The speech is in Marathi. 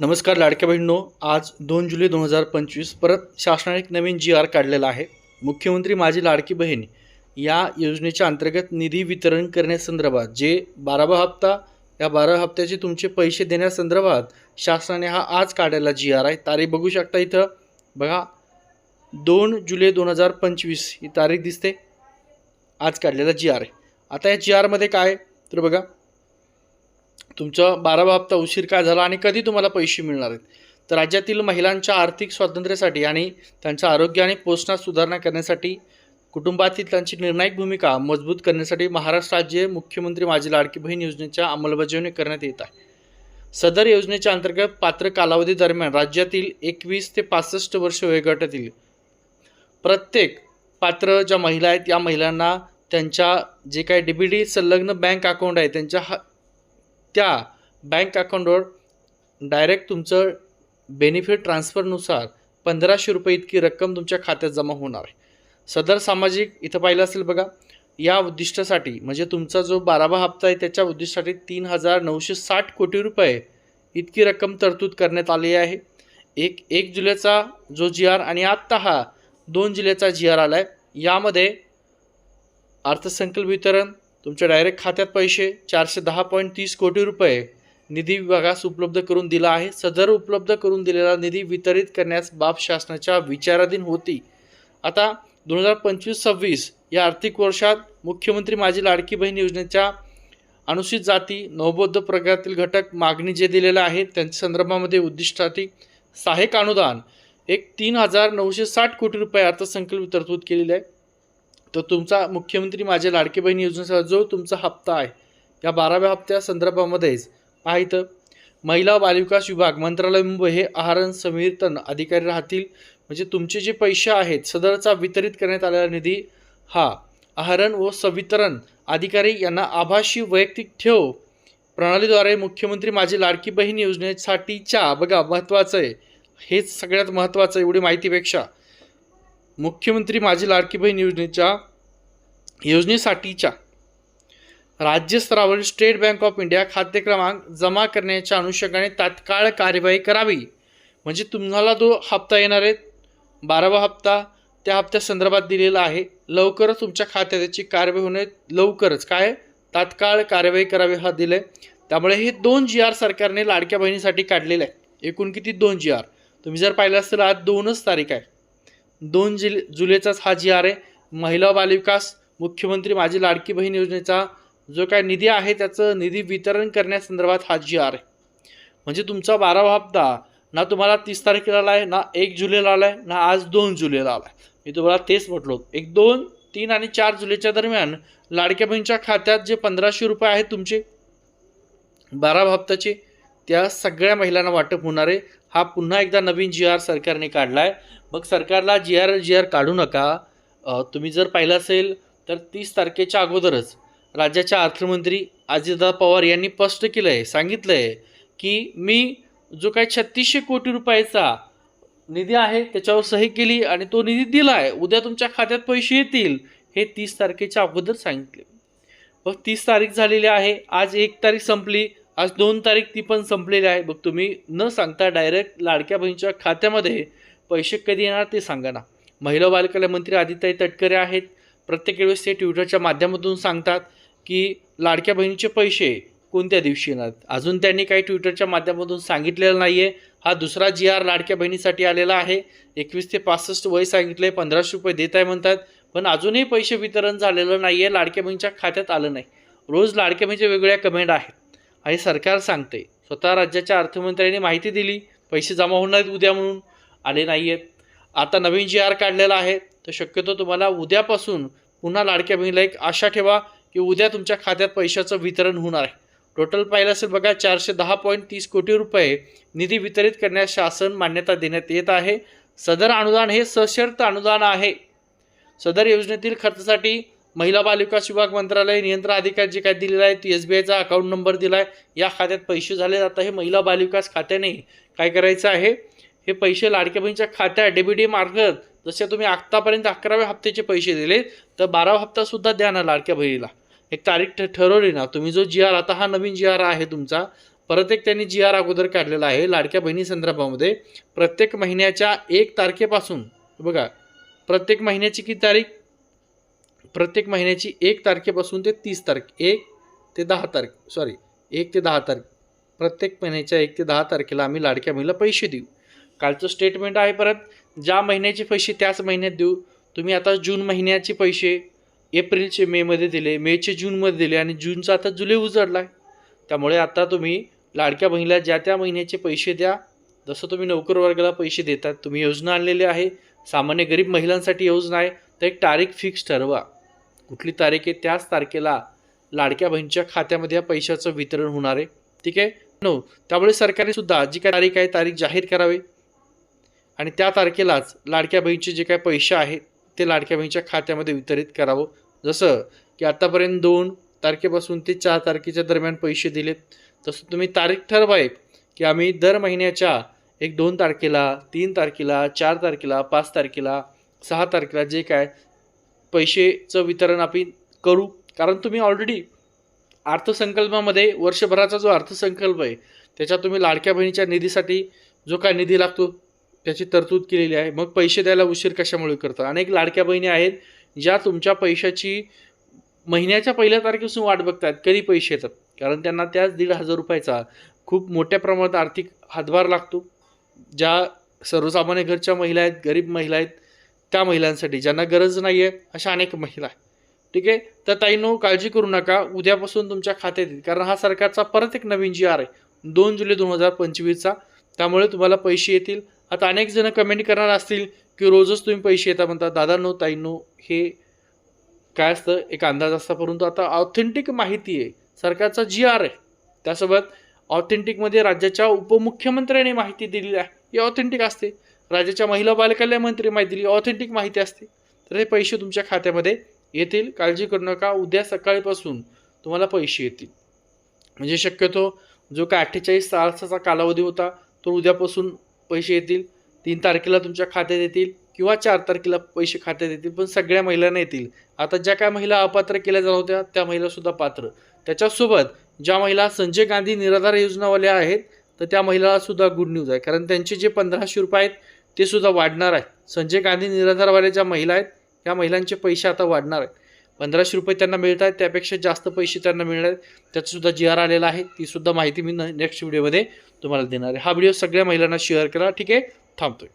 नमस्कार लाडक्या बहिणींनो आज दोन जुलै दोन हजार पंचवीस परत शासनाने एक नवीन जी आर काढलेला आहे. मुख्यमंत्री माझी लाडकी बहीण या योजनेच्या अंतर्गत निधी वितरण करण्यासंदर्भात जे बारावा हप्ता या बारा हप्त्याचे तुमचे पैसे देण्यासंदर्भात शासनाने हा आज काढलेला जी आर आहे. तारीख बघू शकता इथं. बघा दोन जुलै दोन हजार पंचवीस ही तारीख दिसते. आज काढलेला जी आर आहे. आता या जी आरमध्ये काय आहे? तर बघा तुमचा बारावा हप्ता उशीर काय झाला आणि कधी तुम्हाला पैसे मिळणार आहेत? तर राज्यातील महिलांच्या आर्थिक स्वातंत्र्यासाठी आणि त्यांच्या आरोग्य आणि पोषणात सुधारणा करण्यासाठी कुटुंबातील त्यांची निर्णायक भूमिका मजबूत करण्यासाठी महाराष्ट्र राज्य मुख्यमंत्री माझी लाडकी बहीण योजनेच्या अंमलबजावणी करण्यात येत आहे. सदर योजनेच्या अंतर्गत पात्र कालावधी दरम्यान राज्यातील एकवीस ते पासष्ट वर्ष वयोगटातील प्रत्येक पात्र ज्या महिला आहेत या महिलांना त्यांच्या जे काही डी बी डी संलग्न बँक अकाउंट आहे त्यांच्या हा त्या बँक अकाउंटवर डायरेक्ट तुमचं बेनिफिट ट्रान्सफरनुसार पंधराशे रुपये इतकी रक्कम तुमच्या खात्यात जमा होणार आहे. सदर सामाजिक इथं पाहिलं असेल बघा या उद्दिष्टासाठी म्हणजे तुमचा जो बारावा हप्ता आहे त्याच्या उद्दिष्टासाठी तीन हजार नऊशे साठ कोटी रुपये इतकी रक्कम तरतूद करण्यात आली आहे. एक एक जुलैचा जो जी आर आणि आत्ता हा दोन जुलैचा जी आर आला आहे यामध्ये अर्थसंकल्प वितरण तुमच्या डायरेक्ट खात्यात पैसे चारशे दहा पॉईंट तीस कोटी रुपये निधी विभागास उपलब्ध करून दिला आहे. सदर उपलब्ध करून दिलेला निधी वितरित करण्यास बाब शासनाच्या विचाराधीन होती. आता दोन हजार पंचवीस सव्वीस या आर्थिक वर्षात मुख्यमंत्री माझी लाडकी बहीण योजनेच्या अनुसूचित जाती नवबौद्ध प्रकारातील घटक मागणी जे दिलेलं आहे त्यांच्या संदर्भामध्ये उद्दिष्टासाठी सहाय्यक अनुदान एक तीन हजार नऊशे साठ कोटी रुपये अर्थसंकल्प तरतूद केलेली आहे. तर तुमचा मुख्यमंत्री माझ्या लाडकी बहीण योजनेचा जो तुमचा हप्ता आहे या बाराव्या हप्त्या संदर्भामध्येच पहा महिला बालविकास विभाग मंत्रालय मुंबई हे आहारण समीरतन अधिकारी राहतील. म्हणजे तुमचे जे पैसे आहेत सदरचा वितरित करण्यात आलेला निधी हा आहारण व संवितरण अधिकारी यांना आभासी वैयक्तिक ठेव प्रणालीद्वारे मुख्यमंत्री माझी लाडकी बहीण योजनेसाठीच्या बघा महत्त्वाचं आहे. हेच सगळ्यात महत्त्वाचं एवढी माहितीपेक्षा. मुख्यमंत्री माझी लाडकी बहीण योजनेच्या योजनेसाठीच्या राज्यस्तरावरील स्टेट बँक ऑफ इंडिया खाते क्रमांक जमा करण्याच्या अनुषंगाने तात्काळ कार्यवाही करावी. म्हणजे तुम्हाला जो हप्ता येणार आहे बारावा हप्ता त्या हप्त्यासंदर्भात दिलेला आहे. लवकरच तुमच्या खात्यात याची कार्यवाही होणे लवकरच. काय? तात्काळ कार्यवाही करावी हा दिले त्यामुळे हे दोन जी आर सरकारने लाडक्या बहिणीसाठी काढलेले आहे एकूण किती? दोन जी आर तुम्ही जर पाहिलं असेल आज दोनच तारीख आहे. दोन जिल जुलैचाच हा जी आर आहे. महिला बालविकास मुख्यमंत्री माझी लाडकी बहीण योजनेचा जो काय निधी आहे त्याचं निधी वितरण करण्यासंदर्भात हा जी आर आहे. म्हणजे तुमचा बारावा हप्ता ना तुम्हाला तीस तारखेला आला आहे ना एक जुलैला आला आहे ना आज दोन जुलैला आला आहे मी तुम्हाला तेच म्हटलो. एक दोन तीन आणि चार जुलैच्या दरम्यान लाडक्या बहिणीच्या खात्यात जे पंधराशे रुपये आहेत तुमचे बारावा हप्त्याचे त्या सगळ्या महिलांना वाटप होणार आहे. हा पुन्हा एकदा नवीन जी आर सरकारने काढला आहे मग सरकारला जी आर जी आर काढू नका. तुम्ही जर पाहिलं असेल तर तीस तारखेच्या अगोदरच राज्याच्या अर्थमंत्री अजितदा पवार यांनी स्पष्ट केलं आहे सांगितलं आहे की मी जो काय छत्तीसशे कोटी रुपयाचा निधी आहे त्याच्यावर सही केली आणि तो निधी दिला आहे उद्या तुमच्या खात्यात पैसे येतील हे तीस तारखेच्या अगोदर सांगितले. मग तीस तारीख झालेली आहे आज एक तारीख संपली आज दोन तारीख ती पण संपलेली आहे. बघ तुम्ही न सांगता डायरेक्ट लाडक्या बहिणीच्या खात्यामध्ये पैसे कधी येणार ते सांगा ना. महिला बालकल्या बालकल्याण मंत्री आदिताई तटकरे आहेत. प्रत्येक वेळेस ते ट्विटरच्या माध्यमातून सांगतात की लाडक्या बहिणीचे पैसे कोणत्या दिवशी येणार? अजून त्यांनी काही ट्विटरच्या माध्यमातून सांगितलेलं नाही आहे हा दुसरा जी आर लाडक्या बहिणीसाठी आलेला आहे. एकवीस ते पासष्ट वय सांगितले पंधराशे रुपये देत आहे म्हणतात. पण अजूनही पैसे वितरण झालेलं नाही आहे लाडक्या बहिणीच्या खात्यात आलं नाही. रोज लाडक्या बहिणीच्या वेगवेगळ्या कमेंट आहेत. आणि सरकार सांगते स्वतः राज्याच्या अर्थमंत्र्यांनी माहिती दिली पैसे जमा होणार आहेत उद्या म्हणून आले नाही आहेत आता नवीन जी आर काढलेला आहे तर शक्यतो तुम्हाला उद्यापासून पुन्हा लाडक्या बहिणीला एक आशा ठेवा की उद्या तुमच्या खात्यात पैशाचं वितरण होणार आहे. टोटल पाहिलं असेल बघा चारशे दहा पॉईंट तीस कोटी रुपये निधी वितरित करण्यास शासन मान्यता देण्यात येत आहे. सदर अनुदान हे सशर्त अनुदान आहे. सदर योजनेतील खर्चासाठी महिला बालविकास विभाग मंत्रालय नियंत्रण अधिकारी जे काय दिलेलं आहे ती एस बी आयचा अकाउंट नंबर दिला आहे या खात्यात पैसे झाले आता हे महिला बालविकास खात्याने काय करायचं आहे? हे पैसे लाडक्या बहिणीच्या खात्यात डेबिटी मार्फत जसे तुम्ही आत्तापर्यंत अकराव्या हप्त्याचे पैसे दिले तर बारावा हप्तासुद्धा द्या ना लाडक्या बहिणीला. एक तारीख ठरवली ना. तुम्ही जो जी आर आता हा नवीन जी आर आहे तुमचा परत एक त्यांनी जी आर अगोदर काढलेला आहे लाडक्या बहिणी संदर्भामध्ये. प्रत्येक महिन्याच्या एक तारखेपासून बघा प्रत्येक महिन्याची किती तारीख? प्रत्येक महिन्याची एक तारखेपासून ते तीस तारीख एक ते दहा तारीख सॉरी एक ते दहा तारीख. प्रत्येक महिन्याच्या एक ते दहा तारखेला आम्ही लाडक्या महिला पैसे देऊ. कालचं स्टेटमेंट आहे परत ज्या महिन्याचे पैसे त्याच महिन्यात देऊ. तुम्ही आता जून महिन्याचे पैसे एप्रिलचे मेमध्ये दिले मेचे जूनमध्ये दिले आणि जूनचा आता जुलै उजडला आहे त्यामुळे आता तुम्ही लाडक्या बहिणीला ज्या त्या महिन्याचे पैसे द्या. जसं तुम्ही नोकर वर्गाला पैसे देतात तुम्ही योजना आणलेली आहे. सामान्य गरीब महिलांसाठी योजना आहे. तर एक तारीख फिक्स ठरवा. कुठली तारीख आहे त्याच तारखेला लाडक्या बहिणीच्या खात्यामध्ये या पैशाचं वितरण होणार आहे. ठीक आहे? नो त्यामुळे सरकारने सुद्धा जी काय तारीख आहे तारीख जाहीर करावी. आणि त्या तारखेलाच लाडक्या बहिणीचे जे काय पैसे आहेत ते लाडक्या बहिणीच्या खात्यामध्ये वितरित करावं. जसं की आतापर्यंत दोन तारखेपासून ते चार तारखेच्या दरम्यान पैसे दिलेत. तसं तुम्ही तारीख ठरवाय की आम्ही दर महिन्याच्या एक दोन तारखेला तीन तारखेला चार तारखेला पाच तारखेला सहा तारखेला जे काय पैसेचं वितरण आपण करू. कारण तुम्ही ऑलरेडी अर्थसंकल्पामध्ये वर्षभराचा जो अर्थसंकल्प आहे त्याच्यात तुम्ही लाडक्या बहिणीच्या निधीसाठी जो काय निधी लागतो त्याची तरतूद केलेली आहे. मग पैसे द्यायला उशीर कशामुळे करतात? अनेक लाडक्या बहिणी आहेत ज्या तुमच्या पैशाची महिन्याच्या पहिल्या तारखेपासून वाट बघतात कधी पैसे येतात? कारण त्यांना त्याच दीड हजार रुपयाचा खूप मोठ्या प्रमाणात आर्थिक हातभार लागतो. ज्या सर्वसामान्य घरच्या महिला आहेत गरीब महिला आहेत त्या महिलांसाठी ज्यांना गरज नाही आहे अशा अनेक महिला ठीक आहे? तर ताईनो काळजी करू नका. उद्यापासून तुमच्या खात्यात येईल कारण हा सरकारचा परत एक नवीन जी आर आहे. दोन जुलै दोन हजार पंचवीसचा. त्यामुळे तुम्हाला पैसे येतील. आता अनेक जण कमेंट करणार असतील की रोजच तुम्ही पैसे येतात म्हणतात दादांनो ताईंनो हे काय असतं? एक अंदाज असता. परंतु आता ऑथेंटिक माहिती आहे. सरकारचा जी आर आहे. त्यासोबत ऑथेंटिकमध्ये राज्याच्या उपमुख्यमंत्र्यांनी माहिती दिलेली आहे. ही ऑथेंटिक असते. राज्याच्या महिला बालकल्याण मंत्री माहिती दिली ऑथेंटिक माहिती असते. तर हे पैसे तुमच्या खात्यामध्ये येतील. काळजी करू नका. उद्या सकाळीपासून तुम्हाला पैसे येतील. म्हणजे शक्यतो जो काय अठ्ठेचाळीस तासाचा कालावधी होता तो उद्यापासून पैसे येतील. तीन तारखेला तुमच्या खात्यात येतील किंवा चार तारखेला पैसे खात्यात येतील पण सगळ्या महिलांना येतील. आता ज्या काय महिला अपात्र केल्या जात होत्या त्या महिलासुद्धा पात्र. त्याच्यासोबत ज्या महिला संजय गांधी निराधार योजनावाल्या आहेत तर त्या महिलासुद्धा गुड न्यूज आहे. कारण त्यांचे जे पंधराशे रुपये आहेत ते सुद्धा वाढणार आहे. संजय गांधी निराधारवाल्या ज्या महिला आहेत. या महिलांचे पैसे आता वाढणार आहेत. पंधराशे रुपये त्यांना मिळत आहेत. त्यापेक्षा जास्त पैसे त्यांना मिळणार आहेत. त्याचंसुद्धा जी आर आलेला आहे तीसुद्धा माहिती मी नेक्स्ट व्हिडिओमध्ये तुम्हाला देणार आहे. हा व्हिडिओ सगळ्या महिलांना शेअर करा. ठीक आहे? थांबतोय.